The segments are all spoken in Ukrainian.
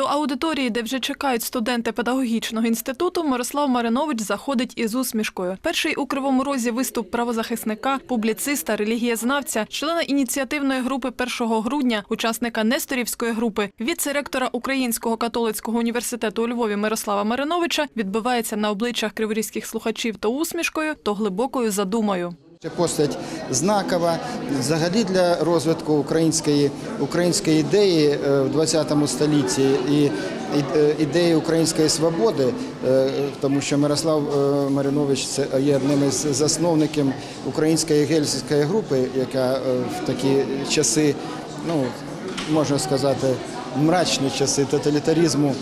До аудиторії, де вже чекають студенти педагогічного інституту, Мирослав Маринович заходить із усмішкою. Перший у кривому розі виступ правозахисника, публіциста, релігієзнавця, члена ініціативної групи 1 грудня, учасника Несторівської групи, віце-ректора Українського католицького університету у Львові Мирослава Мариновича відбивається на обличчях криворізьких слухачів то усмішкою, то глибокою задумою. Постать знакова взагалі для розвитку української, української ідеї е, в ХХ столітті і е, ідеї української свободи, е, тому що Мирослав Маринович це є одним із засновників української гельсінської групи, яка в такі часи, ну можна сказати, мрачні часи тоталітаризму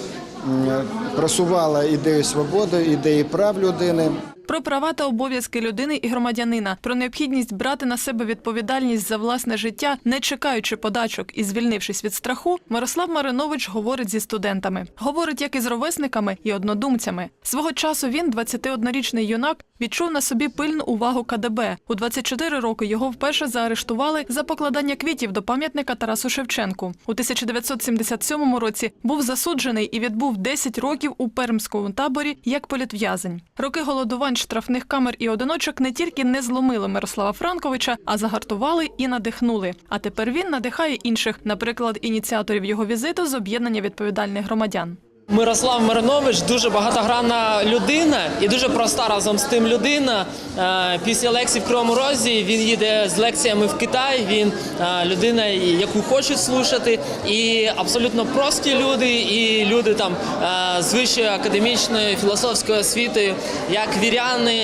просувала ідею свободи, ідеї прав людини. Про права та обов'язки людини і громадянина, про необхідність брати на себе відповідальність за власне життя, не чекаючи подачок і звільнившись від страху, Мирослав Маринович говорить зі студентами. Говорить як із ровесниками і однодумцями. Свого часу він, 21-річний юнак, відчув на собі пильну увагу КДБ. У 24 роки його вперше заарештували за покладання квітів до пам'ятника Тарасу Шевченку. У 1977 році був засуджений і відбув 10 років у пермському таборі як політв'язень. Роки голодувань штрафних камер і одиночок не тільки не зломили Мирослава Франковича, а загартували і надихнули. А тепер він надихає інших, наприклад, ініціаторів його візиту з об'єднання відповідальних громадян. Мирослав Маринович дуже багатогранна людина і дуже проста разом з тим людина. Е, Після лекцій в Кривому Розі він їде з лекціями в Китай. Він е, людина, яку хочуть слушати, і абсолютно прості люди, і люди там е, з вищою академічною філософською освітою, як віряни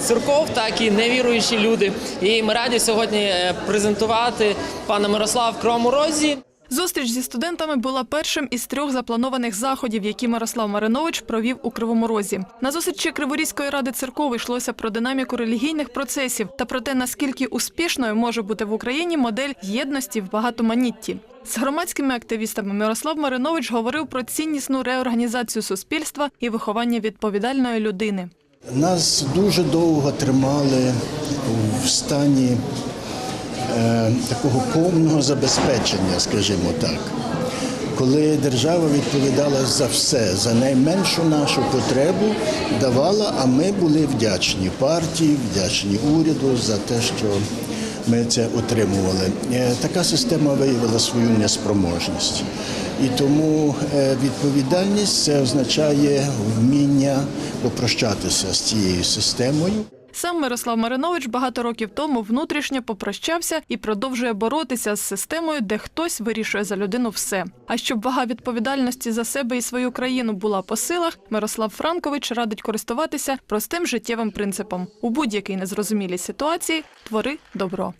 церков, так і невіруючі люди. І ми раді сьогодні презентувати пана Мирослава в Кривому Розі. Зустріч зі студентами була першим із трьох запланованих заходів, які Мирослав Маринович провів у Кривому Розі. На зустрічі Криворізької ради церков йшлося про динаміку релігійних процесів та про те, наскільки успішною може бути в Україні модель єдності в багатоманітті. З громадськими активістами Мирослав Маринович говорив про ціннісну реорганізацію суспільства і виховання відповідальної людини. Нас дуже довго тримали в стані такого повного забезпечення, скажімо так. Коли держава відповідала за все, за найменшу нашу потребу давала, а ми були вдячні партії, вдячні уряду за те, що ми це отримували. Е, Така система виявила свою неспроможність. І тому е, відповідальність це означає вміння попрощатися з цією системою. Сам Мирослав Маринович багато років тому внутрішньо попрощався і продовжує боротися з системою, де хтось вирішує за людину все. А щоб вага відповідальності за себе і свою країну була по силах, Мирослав Франкович радить користуватися простим життєвим принципом у будь-якій незрозумілій ситуації твори добро.